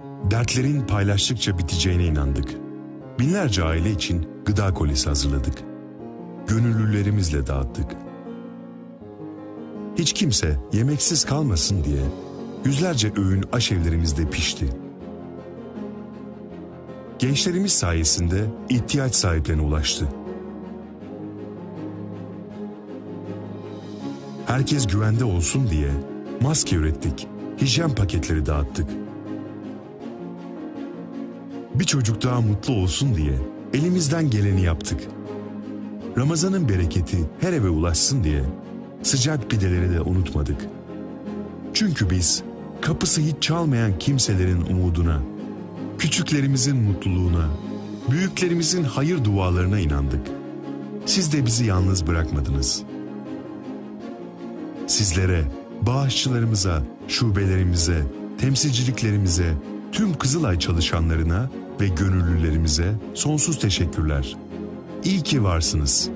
Dertlerin paylaştıkça biteceğine inandık. Binlerce aile için gıda kolisi hazırladık. Gönüllülerimizle dağıttık. Hiç kimse yemeksiz kalmasın diye yüzlerce öğün aşevlerimizde pişti. Gençlerimiz sayesinde ihtiyaç sahiplerine ulaştı. Herkes güvende olsun diye maske ürettik, hijyen paketleri dağıttık. Bir çocuk daha mutlu olsun diye elimizden geleni yaptık. Ramazanın bereketi her eve ulaşsın diye sıcak pideleri de unutmadık. Çünkü biz kapısı hiç çalmayan kimselerin umuduna, küçüklerimizin mutluluğuna, büyüklerimizin hayır dualarına inandık. Siz de bizi yalnız bırakmadınız. Sizlere, bağışçılarımıza, şubelerimize, temsilciliklerimize, tüm Kızılay çalışanlarına ve gönüllülerimize sonsuz teşekkürler. İyi ki varsınız.